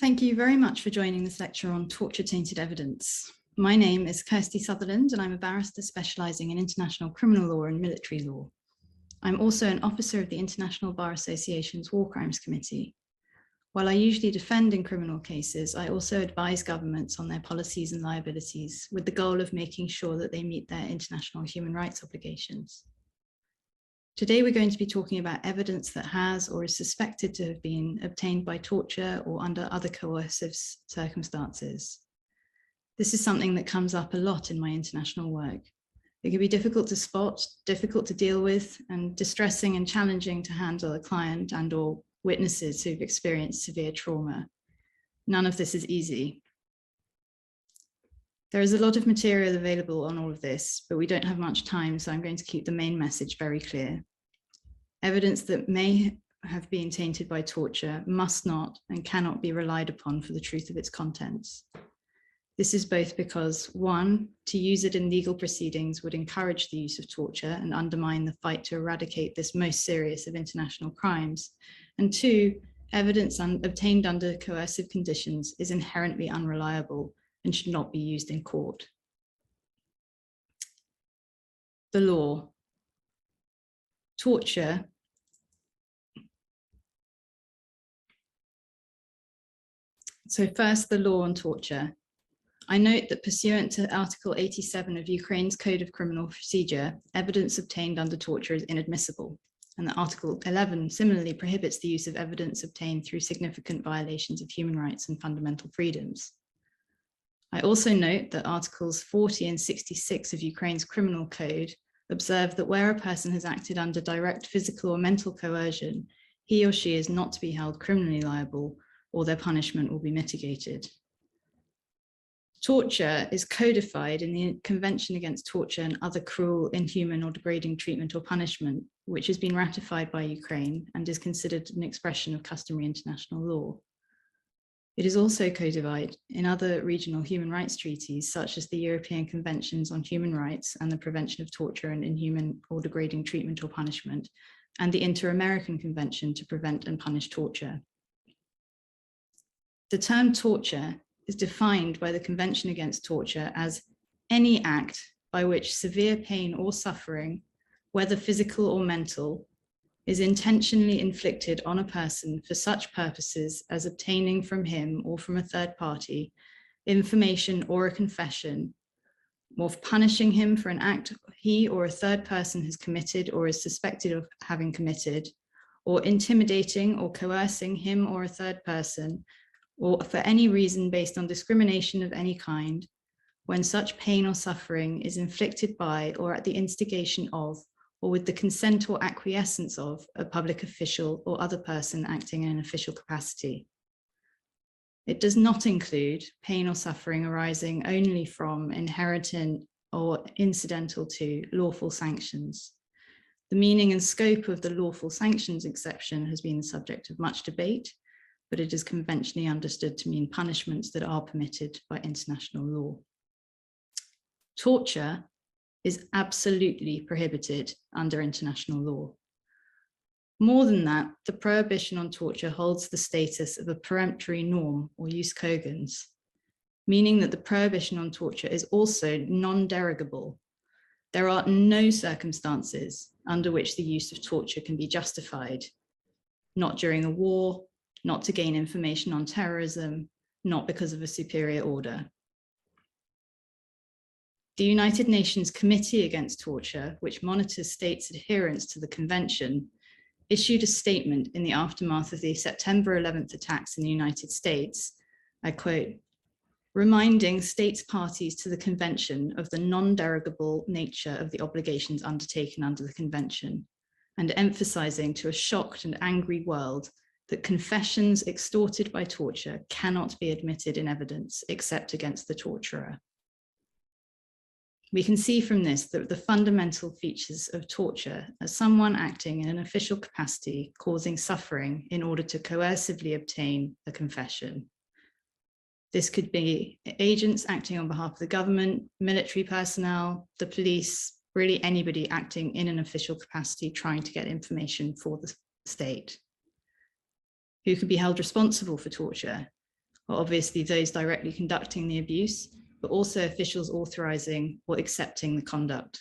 Thank you very much for joining this lecture on torture tainted evidence. My name is Kirsty Sutherland and I'm a barrister specialising in international criminal law and military law. I'm also an officer of the International Bar Association's War Crimes Committee. While I usually defend in criminal cases, I also advise governments on their policies and liabilities with the goal of making sure that they meet their international human rights obligations. Today, we're going to be talking about evidence that has or is suspected to have been obtained by torture or under other coercive circumstances. This is something that comes up a lot in my international work. It can be difficult to spot, difficult to deal with, and distressing and challenging to handle a client and or witnesses who've experienced severe trauma. None of this is easy. There is a lot of material available on all of this, but we don't have much time, so I'm going to keep the main message very clear. Evidence that may have been tainted by torture must not and cannot be relied upon for the truth of its contents. This is both because one, to use it in legal proceedings would encourage the use of torture and undermine the fight to eradicate this most serious of international crimes. And two, evidence un obtained under coercive conditions is inherently unreliable and should not be used in court. The law. Torture So first, the law on torture. I note that pursuant to Article 87 of Ukraine's Code of Criminal Procedure, evidence obtained under torture is inadmissible, and that Article 11 similarly prohibits the use of evidence obtained through significant violations of human rights and fundamental freedoms. I also note that Articles 40 and 66 of Ukraine's criminal code observe that where a person has acted under direct physical or mental coercion, he or she is not to be held criminally liable or their punishment will be mitigated. Torture is codified in the Convention Against Torture and Other Cruel, Inhuman or Degrading Treatment or Punishment, which has been ratified by Ukraine and is considered an expression of customary international law. It is also codified in other regional human rights treaties, such as the European Conventions on Human Rights and the Prevention of Torture and Inhuman or Degrading Treatment or Punishment, and the Inter-American Convention to Prevent and Punish Torture. The term torture is defined by the Convention Against Torture as any act by which severe pain or suffering, whether physical or mental, is intentionally inflicted on a person for such purposes as obtaining from him or from a third party information or a confession, or punishing him for an act he or a third person has committed or is suspected of having committed, or intimidating or coercing him or a third person, or for any reason based on discrimination of any kind, when such pain or suffering is inflicted by or at the instigation of or with the consent or acquiescence of a public official or other person acting in an official capacity. It does not include pain or suffering arising only from inherited or incidental to lawful sanctions. The meaning and scope of the lawful sanctions exception has been the subject of much debate, but it is conventionally understood to mean punishments that are permitted by international law. Torture is absolutely prohibited under international law. More than that, the prohibition on torture holds the status of a peremptory norm or jus cogens, meaning that the prohibition on torture is also non-derogable. There are no circumstances under which the use of torture can be justified, not during a war, not to gain information on terrorism, not because of a superior order. The United Nations Committee Against Torture, which monitors states' adherence to the convention, issued a statement in the aftermath of the September 11th attacks in the United States, I quote, reminding states parties to the convention of the non-derogable nature of the obligations undertaken under the convention, and emphasizing to a shocked and angry world that confessions extorted by torture cannot be admitted in evidence except against the torturer. We can see from this that the fundamental features of torture are someone acting in an official capacity causing suffering in order to coercively obtain a confession. This could be agents acting on behalf of the government, military personnel, the police, really anybody acting in an official capacity trying to get information for the state. Who can be held responsible for torture? are obviously those directly conducting the abuse, but also officials authorizing or accepting the conduct.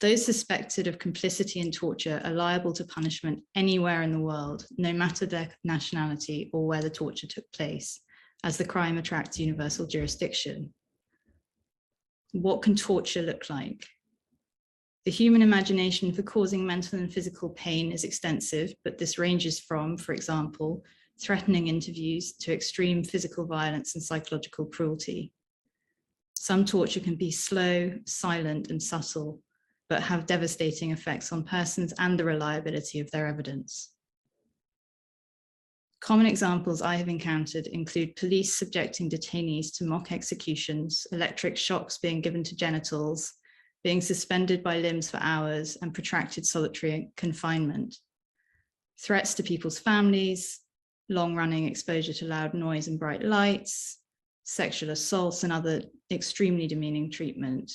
Those suspected of complicity in torture are liable to punishment anywhere in the world, no matter their nationality or where the torture took place, as the crime attracts universal jurisdiction. What can torture look like? The human imagination for causing mental and physical pain is extensive, but this ranges from, for example, threatening interviews to extreme physical violence and psychological cruelty. Some torture can be slow, silent, and subtle, but have devastating effects on persons and the reliability of their evidence. Common examples I have encountered include police subjecting detainees to mock executions, electric shocks being given to genitals, being suspended by limbs for hours, and protracted solitary confinement. Threats to people's families, long-running exposure to loud noise and bright lights, sexual assaults, and other extremely demeaning treatment.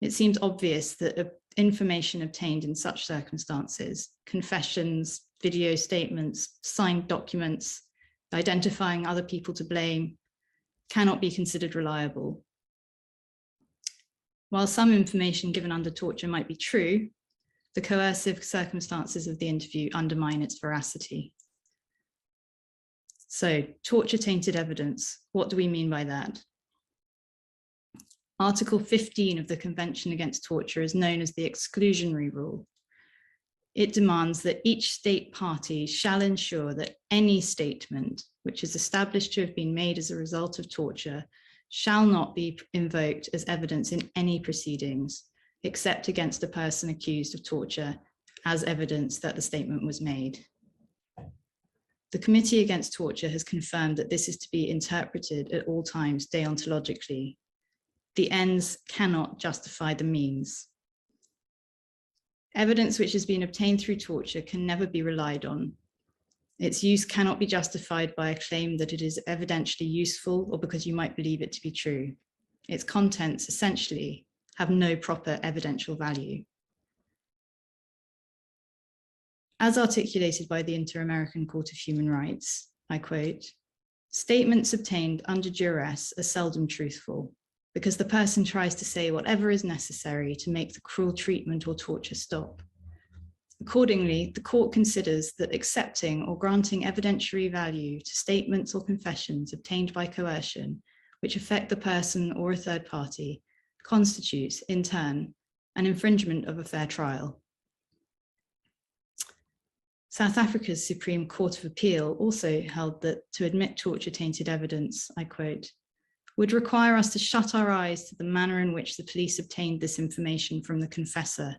It seems obvious that information obtained in such circumstances, confessions, video statements, signed documents, identifying other people to blame, cannot be considered reliable. While some information given under torture might be true, the coercive circumstances of the interview undermine its veracity. So torture tainted evidence, what do we mean by that? Article 15 of the Convention Against Torture is known as the exclusionary rule. It demands that each state party shall ensure that any statement which is established to have been made as a result of torture shall not be invoked as evidence in any proceedings except against a person accused of torture as evidence that the statement was made. The Committee Against Torture has confirmed that this is to be interpreted at all times deontologically the ends cannot justify the means. Evidence which has been obtained through torture can never be relied on. Its use cannot be justified by a claim that it is evidentially useful or because you might believe it to be true. Its contents essentially have no proper evidential value. As articulated by the Inter-American Court of Human Rights, I quote, statements obtained under duress are seldom truthful because the person tries to say whatever is necessary to make the cruel treatment or torture stop. Accordingly, the court considers that accepting or granting evidentiary value to statements or confessions obtained by coercion, which affect the person or a third party, constitutes, in turn, an infringement of a fair trial. South Africa's Supreme Court of Appeal also held that to admit torture tainted evidence, I quote, would require us to shut our eyes to the manner in which the police obtained this information from the confessor.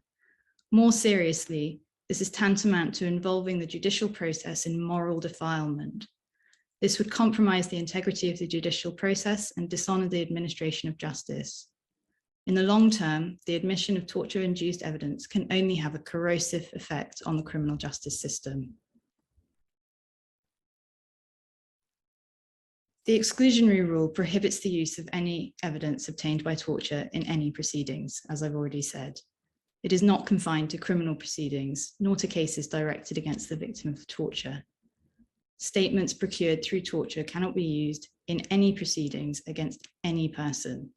More seriously, this is tantamount to involving the judicial process in moral defilement. This would compromise the integrity of the judicial process and dishonor the administration of justice. In the long term, the admission of torture-induced evidence can only have a corrosive effect on the criminal justice system. The exclusionary rule prohibits the use of any evidence obtained by torture in any proceedings, as I've already said. It is not confined to criminal proceedings, nor to cases directed against the victim of torture. Statements procured through torture cannot be used in any proceedings against any person.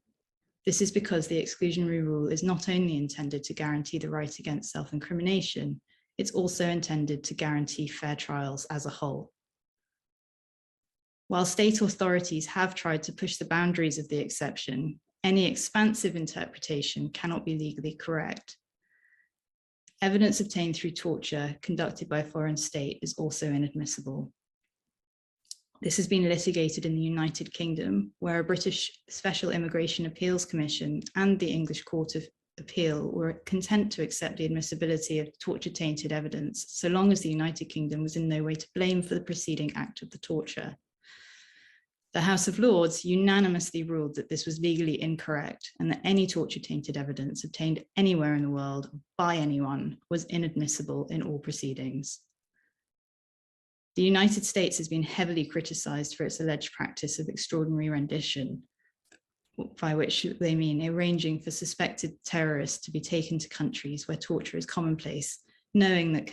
This is because the exclusionary rule is not only intended to guarantee the right against self-incrimination, it's also intended to guarantee fair trials as a whole. While state authorities have tried to push the boundaries of the exception, any expansive interpretation cannot be legally correct. Evidence obtained through torture conducted by a foreign state is also inadmissible. This has been litigated in the United Kingdom, where a British Special Immigration Appeals Commission and the English Court of Appeal were content to accept the admissibility of torture-tainted evidence, so long as the United Kingdom was in no way to blame for the preceding act of the torture. The House of Lords unanimously ruled that this was legally incorrect and that any torture tainted evidence obtained anywhere in the world by anyone was inadmissible in all proceedings. The United States has been heavily criticized for its alleged practice of extraordinary rendition, by which they mean arranging for suspected terrorists to be taken to countries where torture is commonplace, knowing that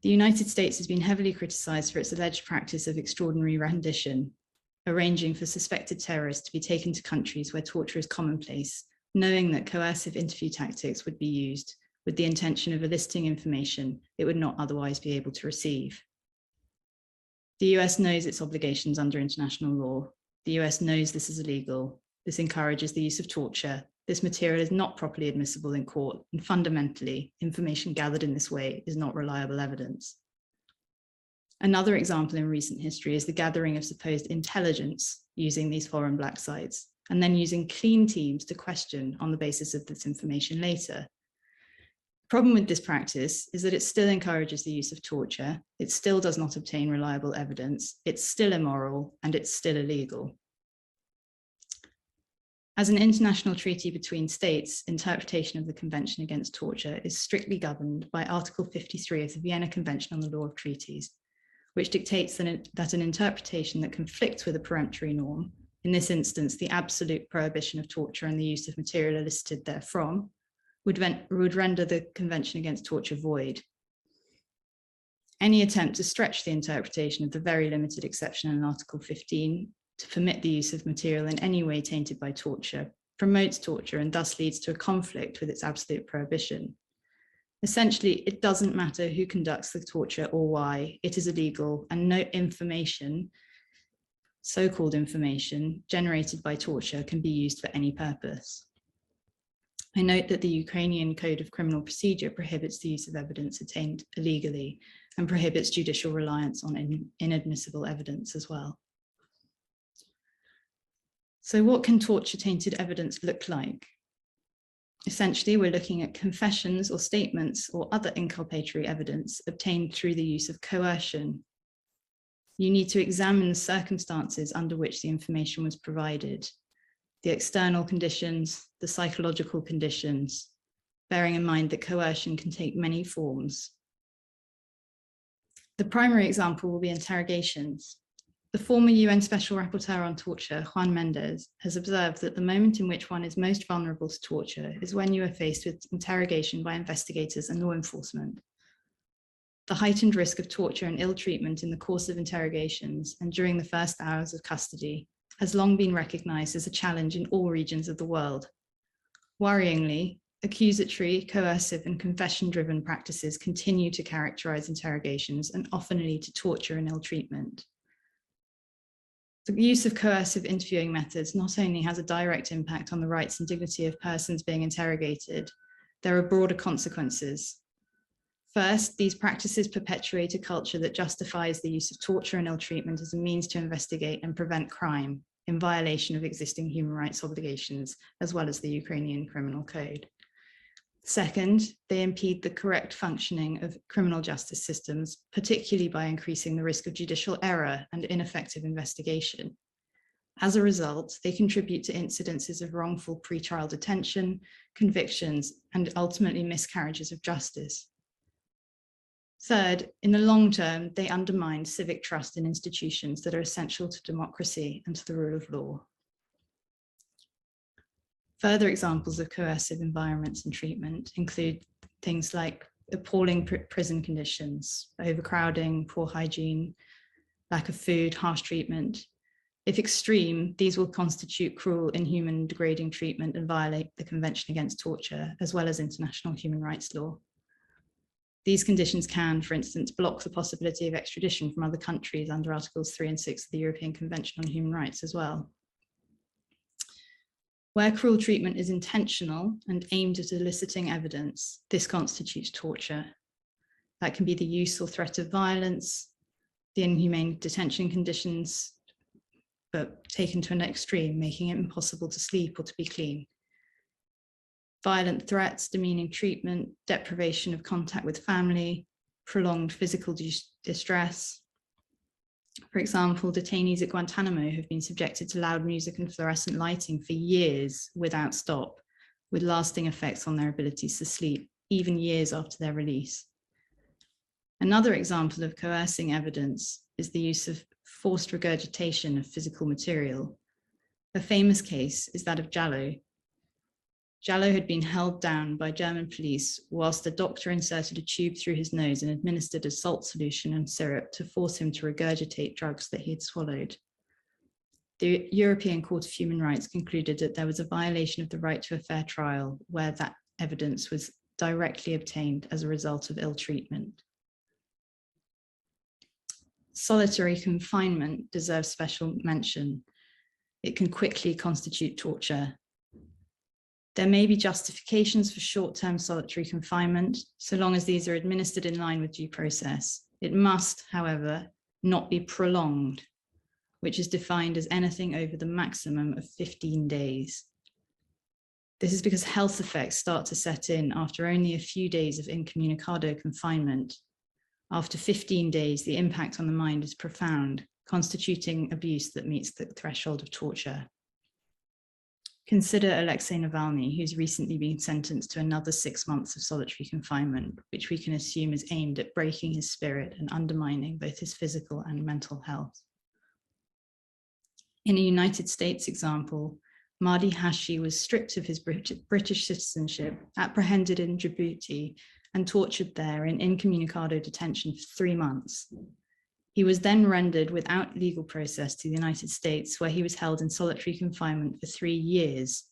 The United States has been heavily criticized for its alleged practice of extraordinary rendition, arranging for suspected terrorists to be taken to countries where torture is commonplace, knowing that coercive interview tactics would be used with the intention of eliciting information it would not otherwise be able to receive. The US knows its obligations under international law. The US knows this is illegal. This encourages the use of torture. This material is not properly admissible in court, and fundamentally, information gathered in this way is not reliable evidence. Another example in recent history is the gathering of supposed intelligence using these foreign black sites, and then using clean teams to question on the basis of this information later, The problem with this practice is that it still encourages the use of torture. It still does not obtain reliable evidence. It's still immoral and it's still illegal. As an international treaty between states, interpretation of the Convention Against Torture is strictly governed by Article 53 of the Vienna Convention on the Law of Treaties, which dictates that an interpretation that conflicts with a peremptory norm, in this instance, the absolute prohibition of torture and the use of material elicited therefrom, would, would render the Convention Against Torture void. Any attempt to stretch the interpretation of the very limited exception in Article 15 to permit the use of material in any way tainted by torture promotes torture and thus leads to a conflict with its absolute prohibition. Essentially, it doesn't matter who conducts the torture or why, it is illegal and no information, so-called information, generated by torture can be used for any purpose. I note that the Ukrainian Code of Criminal Procedure prohibits the use of evidence obtained illegally and prohibits judicial reliance on in, inadmissible evidence as well. So what can torture tainted evidence look like? Essentially, we're looking at confessions or statements or other inculpatory evidence obtained through the use of coercion. You need to examine the circumstances under which the information was provided the external conditions, the psychological conditions, bearing in mind that coercion can take many forms. The primary example will be interrogations. The former UN Special Rapporteur on Torture, Juan Mendez, has observed that the moment in which one is most vulnerable to torture is when you are faced with interrogation by investigators and law enforcement. The heightened risk of torture and ill treatment in the course of interrogations and during the first hours of custody has long been recognized as a challenge in all regions of the world. Worryingly, accusatory, coercive and confession-driven practices continue to characterize interrogations and often lead to torture and ill treatment. The use of coercive interviewing methods not only has a direct impact on the rights and dignity of persons being interrogated, there are broader consequences. First, these practices perpetuate a culture that justifies the use of torture and ill treatment as a means to investigate and prevent crime, in violation of existing human rights obligations, as well as the Ukrainian criminal code. Second, they impede the correct functioning of criminal justice systems, particularly by increasing the risk of judicial error and ineffective investigation. As a result, they contribute to incidences of wrongful pretrial detention, convictions, and ultimately miscarriages of justice. Third, in the long term, they undermine civic trust in institutions that are essential to democracy and to the rule of law. Further examples of coercive environments and treatment include things like appalling pr prison conditions, overcrowding, poor hygiene, lack of food, harsh treatment. If extreme, these will constitute cruel, inhuman, degrading treatment and violate the Convention Against Torture, as well as international human rights law. These conditions can, for instance, block the possibility of extradition from other countries under Articles 3 and 6 of the European Convention on Human Rights as well. Where cruel treatment is intentional and aimed at eliciting evidence, this constitutes torture. That can be the use or threat of violence, the inhumane detention conditions, but taken to an extreme, making it impossible to sleep or to be clean violent threats, demeaning treatment, deprivation of contact with family, prolonged physical distress. For example, detainees at Guantanamo have been subjected to loud music and fluorescent lighting for years without stop, with lasting effects on their abilities to sleep, even years after their release. Another example of coercing evidence is the use of forced regurgitation of physical material. A famous case is that of Jalloh, Jallow had been held down by German police whilst a doctor inserted a tube through his nose and administered a salt solution and syrup to force him to regurgitate drugs that he had swallowed. The European Court of Human Rights concluded that there was a violation of the right to a fair trial where that evidence was directly obtained as a result of ill treatment. Solitary confinement deserves special mention. It can quickly constitute torture there may be justifications for short-term solitary confinement, so long as these are administered in line with due process. It must, however, not be prolonged, which is defined as anything over the maximum of 15 days. This is because health effects start to set in after only a few days of incommunicado confinement. After 15 days, the impact on the mind is profound, constituting abuse that meets the threshold of torture. Consider Alexei Navalny, who's recently been sentenced to another six months of solitary confinement, which we can assume is aimed at breaking his spirit and undermining both his physical and mental health. In a United States example, Mahdi Hashi was stripped of his British citizenship, apprehended in Djibouti, and tortured there in incommunicado detention for three months. He was then rendered without legal process to the United States, where he was held in solitary confinement for three years,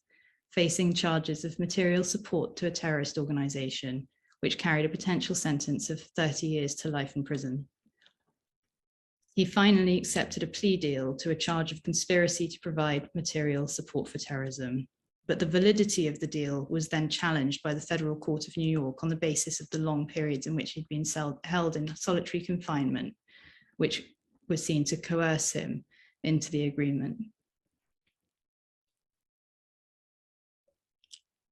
facing charges of material support to a terrorist organization, which carried a potential sentence of 30 years to life in prison. He finally accepted a plea deal to a charge of conspiracy to provide material support for terrorism. But the validity of the deal was then challenged by the Federal Court of New York on the basis of the long periods in which he'd been held in solitary confinement which were seen to coerce him into the agreement.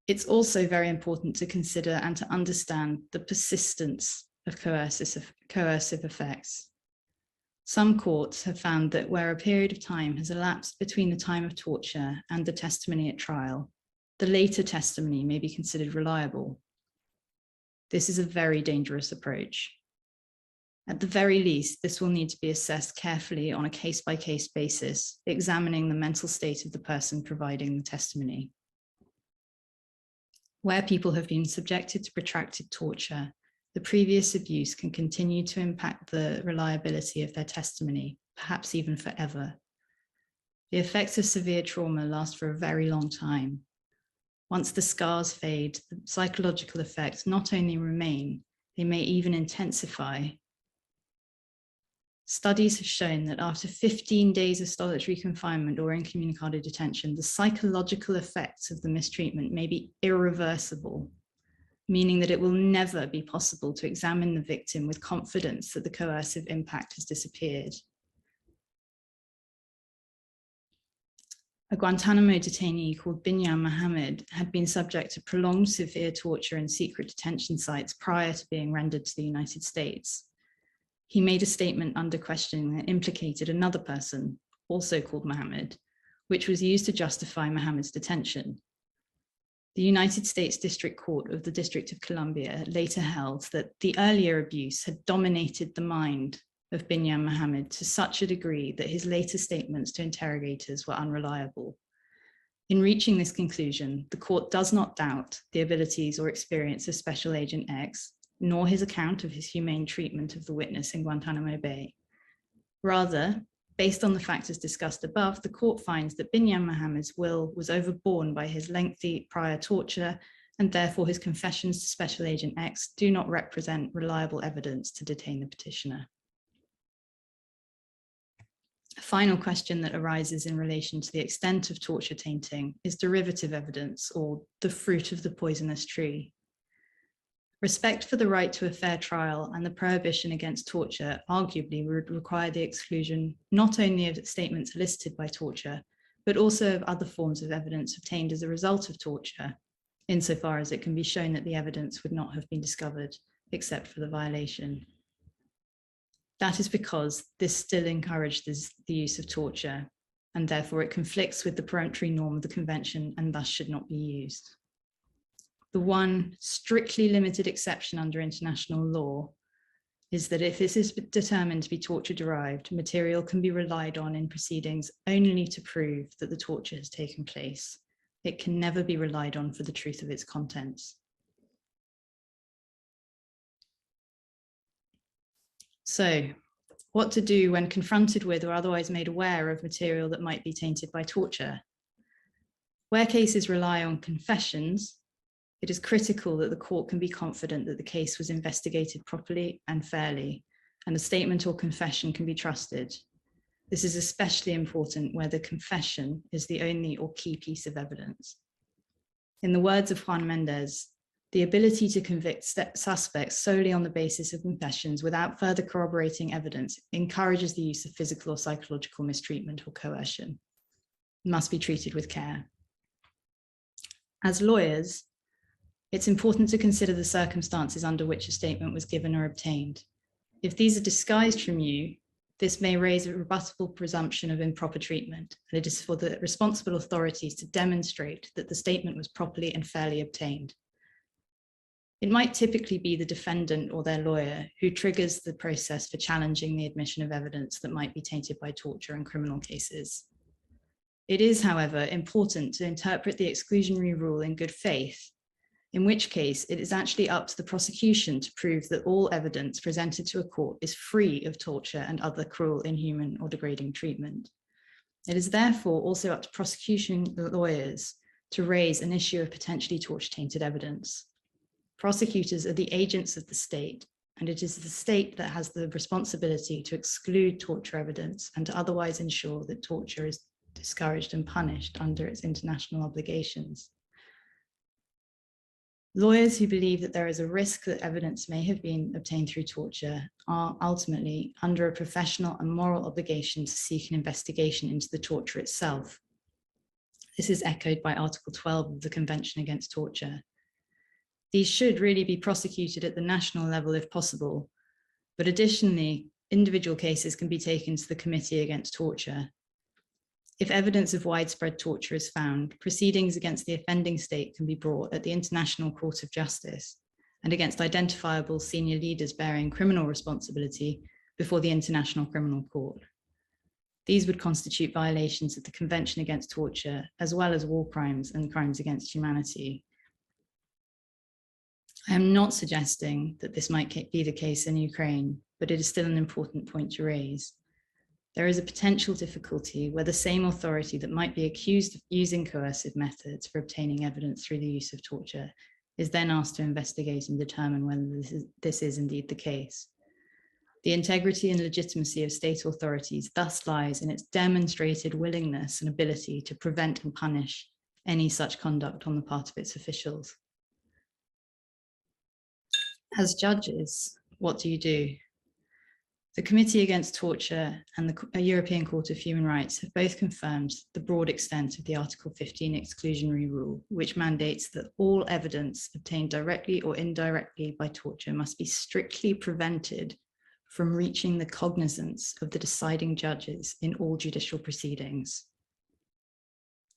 It's also very important to consider and to understand the persistence of coercive, coercive effects. Some courts have found that where a period of time has elapsed between the time of torture and the testimony at trial, the later testimony may be considered reliable. This is a very dangerous approach. At the very least, this will need to be assessed carefully on a case by case basis, examining the mental state of the person providing the testimony. Where people have been subjected to protracted torture, the previous abuse can continue to impact the reliability of their testimony, perhaps even forever. The effects of severe trauma last for a very long time. Once the scars fade, the psychological effects not only remain, they may even intensify Studies have shown that after 15 days of solitary confinement or incommunicado detention, the psychological effects of the mistreatment may be irreversible, meaning that it will never be possible to examine the victim with confidence that the coercive impact has disappeared. A Guantanamo detainee called Binyam Mohammed had been subject to prolonged severe torture in secret detention sites prior to being rendered to the United States he made a statement under questioning that implicated another person, also called Mohammed, which was used to justify Mohammed's detention. The United States District Court of the District of Columbia later held that the earlier abuse had dominated the mind of Binyam Mohammed to such a degree that his later statements to interrogators were unreliable. In reaching this conclusion, the court does not doubt the abilities or experience of Special Agent X nor his account of his humane treatment of the witness in Guantanamo Bay. Rather, based on the factors discussed above, the court finds that Binyam Mohammed's will was overborne by his lengthy prior torture, and therefore his confessions to Special Agent X do not represent reliable evidence to detain the petitioner. A final question that arises in relation to the extent of torture tainting is derivative evidence or the fruit of the poisonous tree. Respect for the right to a fair trial and the prohibition against torture arguably would require the exclusion not only of statements elicited by torture, but also of other forms of evidence obtained as a result of torture, insofar as it can be shown that the evidence would not have been discovered except for the violation. That is because this still encourages the use of torture, and therefore it conflicts with the peremptory norm of the convention and thus should not be used the one strictly limited exception under international law is that if this is determined to be torture derived, material can be relied on in proceedings only to prove that the torture has taken place it can never be relied on for the truth of its contents. So, what to do when confronted with or otherwise made aware of material that might be tainted by torture? Where cases rely on confessions, it is critical that the court can be confident that the case was investigated properly and fairly, and a statement or confession can be trusted. This is especially important where the confession is the only or key piece of evidence. In the words of Juan Mendez, the ability to convict suspects solely on the basis of confessions without further corroborating evidence encourages the use of physical or psychological mistreatment or coercion. It must be treated with care. As lawyers, it's important to consider the circumstances under which a statement was given or obtained. If these are disguised from you, this may raise a rebuttable presumption of improper treatment, and it is for the responsible authorities to demonstrate that the statement was properly and fairly obtained. It might typically be the defendant or their lawyer who triggers the process for challenging the admission of evidence that might be tainted by torture in criminal cases. It is, however, important to interpret the exclusionary rule in good faith, in which case it is actually up to the prosecution to prove that all evidence presented to a court is free of torture and other cruel, inhuman, or degrading treatment. It is therefore also up to prosecution lawyers to raise an issue of potentially torture tainted evidence. Prosecutors are the agents of the state, and it is the state that has the responsibility to exclude torture evidence and to otherwise ensure that torture is discouraged and punished under its international obligations. Lawyers who believe that there is a risk that evidence may have been obtained through torture are ultimately under a professional and moral obligation to seek an investigation into the torture itself. This is echoed by Article 12 of the Convention Against Torture, these should really be prosecuted at the national level if possible. But additionally, individual cases can be taken to the Committee Against Torture. If evidence of widespread torture is found, proceedings against the offending state can be brought at the International Court of Justice and against identifiable senior leaders bearing criminal responsibility before the International Criminal Court. These would constitute violations of the Convention Against Torture, as well as war crimes and crimes against humanity, I am not suggesting that this might be the case in Ukraine, but it is still an important point to raise. There is a potential difficulty where the same authority that might be accused of using coercive methods for obtaining evidence through the use of torture is then asked to investigate and determine whether this is, this is indeed the case. The integrity and legitimacy of state authorities thus lies in its demonstrated willingness and ability to prevent and punish any such conduct on the part of its officials as judges, what do you do? The Committee Against Torture and the uh, European Court of Human Rights have both confirmed the broad extent of the Article 15 exclusionary rule, which mandates that all evidence obtained directly or indirectly by torture must be strictly prevented from reaching the cognizance of the deciding judges in all judicial proceedings.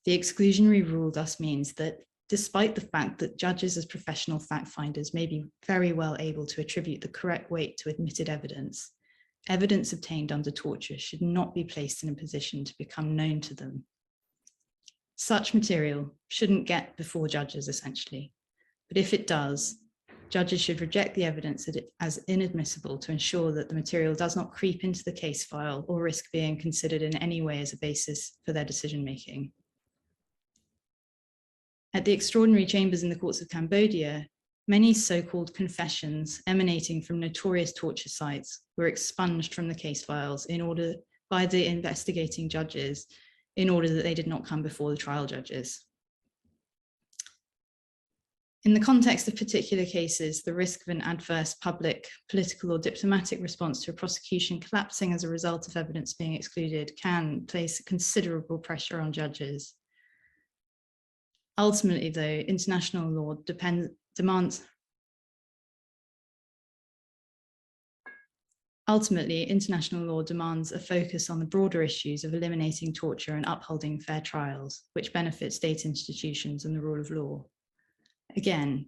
The exclusionary rule thus means that despite the fact that judges as professional fact finders may be very well able to attribute the correct weight to admitted evidence, evidence obtained under torture should not be placed in a position to become known to them. Such material shouldn't get before judges essentially, but if it does, judges should reject the evidence as inadmissible to ensure that the material does not creep into the case file or risk being considered in any way as a basis for their decision making. At the extraordinary chambers in the courts of Cambodia, many so-called confessions emanating from notorious torture sites were expunged from the case files in order by the investigating judges in order that they did not come before the trial judges. In the context of particular cases, the risk of an adverse public, political or diplomatic response to a prosecution collapsing as a result of evidence being excluded can place considerable pressure on judges. Ultimately, though, international law depends, demands Ultimately, international law demands a focus on the broader issues of eliminating torture and upholding fair trials, which benefit state institutions and the rule of law. Again,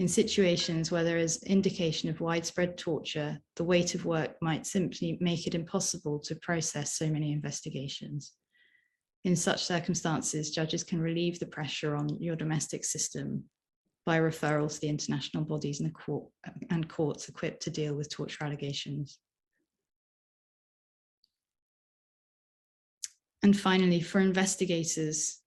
in situations where there is indication of widespread torture, the weight of work might simply make it impossible to process so many investigations. In such circumstances, judges can relieve the pressure on your domestic system by referrals to the international bodies and, court, and courts equipped to deal with torture allegations. And finally, for investigators,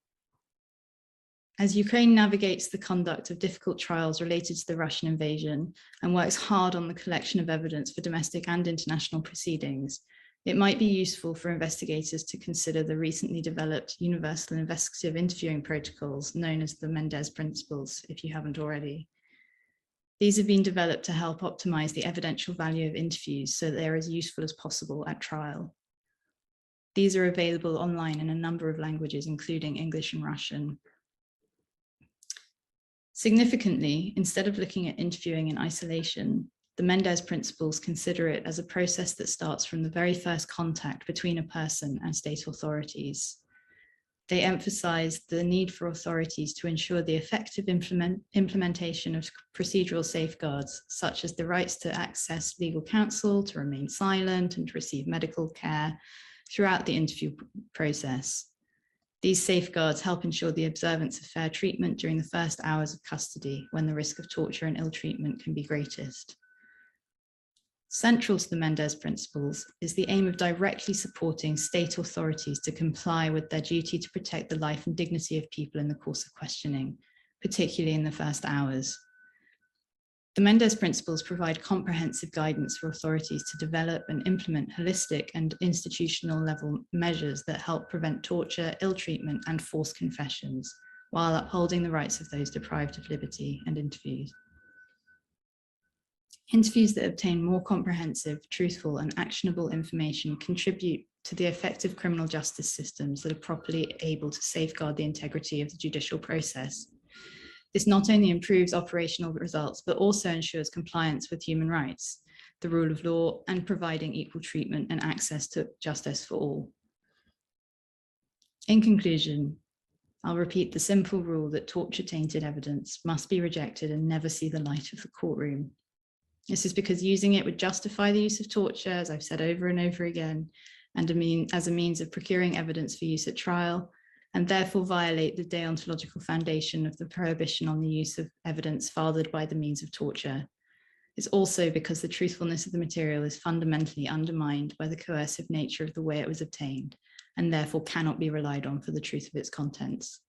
as Ukraine navigates the conduct of difficult trials related to the Russian invasion and works hard on the collection of evidence for domestic and international proceedings, it might be useful for investigators to consider the recently developed universal investigative interviewing protocols known as the Mendez principles, if you haven't already. These have been developed to help optimize the evidential value of interviews so they're as useful as possible at trial. These are available online in a number of languages, including English and Russian. Significantly, instead of looking at interviewing in isolation, the Mendez principles consider it as a process that starts from the very first contact between a person and state authorities. They emphasize the need for authorities to ensure the effective implement, implementation of procedural safeguards, such as the rights to access legal counsel, to remain silent, and to receive medical care throughout the interview process. These safeguards help ensure the observance of fair treatment during the first hours of custody when the risk of torture and ill treatment can be greatest. Central to the Mendez principles is the aim of directly supporting state authorities to comply with their duty to protect the life and dignity of people in the course of questioning, particularly in the first hours. The Mendez principles provide comprehensive guidance for authorities to develop and implement holistic and institutional level measures that help prevent torture, ill treatment, and forced confessions, while upholding the rights of those deprived of liberty and interviews. Interviews that obtain more comprehensive, truthful, and actionable information contribute to the effective criminal justice systems that are properly able to safeguard the integrity of the judicial process. This not only improves operational results, but also ensures compliance with human rights, the rule of law, and providing equal treatment and access to justice for all. In conclusion, I'll repeat the simple rule that torture tainted evidence must be rejected and never see the light of the courtroom. This is because using it would justify the use of torture, as I've said over and over again, and a mean, as a means of procuring evidence for use at trial, and therefore violate the deontological foundation of the prohibition on the use of evidence fathered by the means of torture. It's also because the truthfulness of the material is fundamentally undermined by the coercive nature of the way it was obtained, and therefore cannot be relied on for the truth of its contents.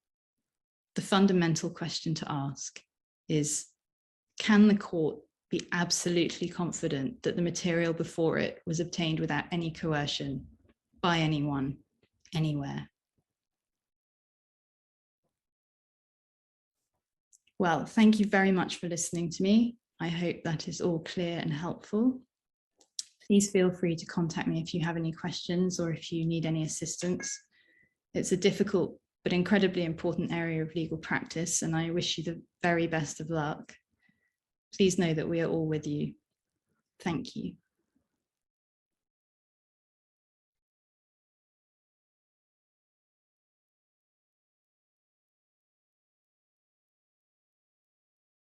The fundamental question to ask is, can the court be absolutely confident that the material before it was obtained without any coercion by anyone, anywhere. Well, thank you very much for listening to me. I hope that is all clear and helpful. Please feel free to contact me if you have any questions or if you need any assistance. It's a difficult but incredibly important area of legal practice, and I wish you the very best of luck please know that we are all with you. Thank you.